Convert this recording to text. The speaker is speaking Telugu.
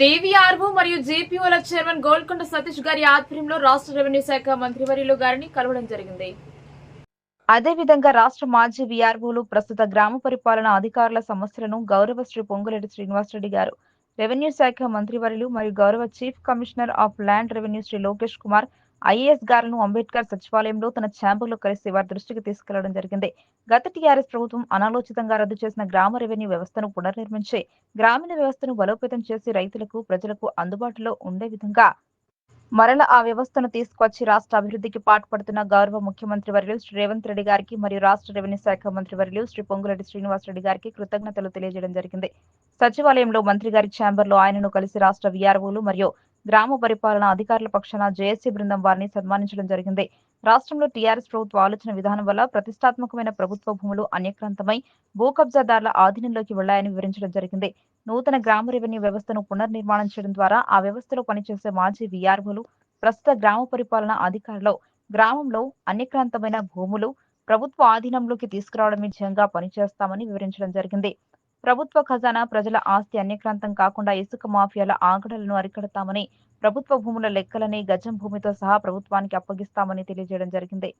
టీవీఆర్ఓ మరియు జీపీఓల చైర్మన్ గోల్కొండ సతీష్ గారి ఆధ్వర్యంలో రాష్ట్ర రెవెన్యూ శాఖ మంత్రివర్యులు గారిని కలవడం జరిగింది. అదేవిధంగా రాష్ట్ర మాజీ వీఆర్ఓలు ప్రస్తుత గ్రామ పరిపాలన అధికారుల సమస్యలను గౌరవ శ్రీ పొంగులేటి శ్రీనివాసరెడ్డి గారు రెవెన్యూ శాఖ మంత్రివర్యులు మరియు గౌరవ chief commissioner of land revenue Shri Lokesh Kumar IAS గారును Ambedkar సచివాలయంలో తన ఛాంబర్లో కలిసి వారి దృష్టికి తీసుకెళ్ళడం జరిగింది. గత టీఆర్ఎస్ ప్రభుత్వం అనాలోచితంగా రద్దు చేసిన గ్రామ రెవెన్యూ వ్యవస్థను పునర్నిర్మించి గ్రామీణ వ్యవస్థను బలోపేతం చేసి రైతులకు ప్రజలకు అందుబాటులో ఉండే విధంగా మరల ఆ వ్యవస్థను తీసుకొచ్చి రాష్ట్ర అభివృద్ధికి పాటుపడుతున్న గౌరవ ముఖ్యమంత్రి వర్యులు శ్రీ రేవంత్ రెడ్డి గారికి మరియు రాష్ట్ర రెవెన్యూ శాఖ మంత్రి వర్యులు శ్రీ పొంగులరెడ్డి శ్రీనివాసరెడ్డి గారికి కృతజ్ఞతలు తెలియజేయడం జరిగింది. సచివాలయంలో మంత్రి గారి ఛాంబర్లో ఆయనను కలిసి రాష్ట్ర విఆర్ఓలు మరియు గ్రామ పరిపాలన అధికారుల పక్షాన జేఏసీ బృందం వారిని సన్మానించడం జరిగింది. రాష్ట్రంలో టీఆర్ఎస్ ప్రభుత్వ ఆలోచన విధానం వల్ల ప్రతిష్టాత్మకమైన ప్రభుత్వ భూములు అన్యక్రాంతమై భూ కబ్జాదారుల ఆధీనంలోకి వెళ్ళాయని వివరించడం జరిగింది. నూతన గ్రామ రెవెన్యూ వ్యవస్థను పునర్నిర్మాణం చేయడం ద్వారా ఆ వ్యవస్థలో పనిచేసే మాజీ వీఆర్ఓలు ప్రస్తుత గ్రామ పరిపాలన అధికారులు గ్రామంలో అన్యక్రాంతమైన భూములు ప్రభుత్వ ఆధీనంలోకి తీసుకురావడం విజయంగా పనిచేస్తామని వివరించడం జరిగింది. ప్రభుత్వ ఖజానా ప్రజల ఆస్తి అన్యక్రాంతం కాకుండా ఇసుక మాఫియాల ఆగడలను అరికడతామని ప్రభుత్వ భూముల లెక్కలని గజం భూమితో సహా ప్రభుత్వానికి అప్పగిస్తామని తెలియజేయడం జరిగింది.